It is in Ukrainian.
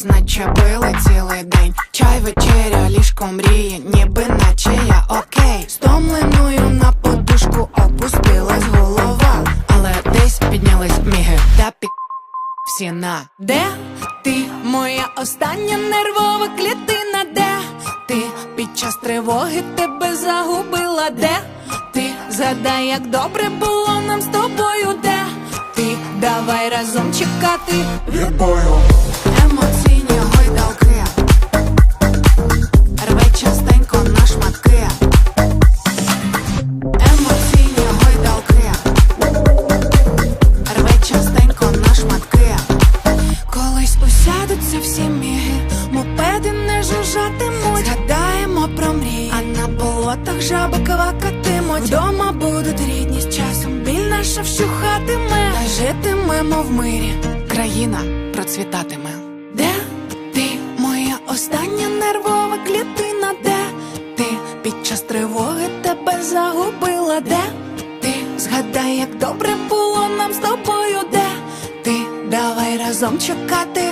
триматись, наче били цілий день. Чай, вечеря, ліжко мрії, ніби наче я. Окей. Стомленою на подушку опустилась голова, але десь піднялись міги. Та пі всі на де ти, моя остання нервова клітина, де ти? Під час тривоги тебе загубила, де ти? Згадай, як добре було нам з тобою, де ти? Давай разом чекати. Відбою, усядуться всі міги, мопеди не жужжатимуть. Згадаємо про мрії, а на болотах жаби квакатимуть. Вдома будуть рідні з часом, біль наша вщухатиме. Та житимемо в мирі, країна процвітатиме. Де ти, моя остання нервова клітина? Де ти під час тривоги тебе загубила? Де ти згадай, як добре було нам з тобою? Де ти давай разом чекати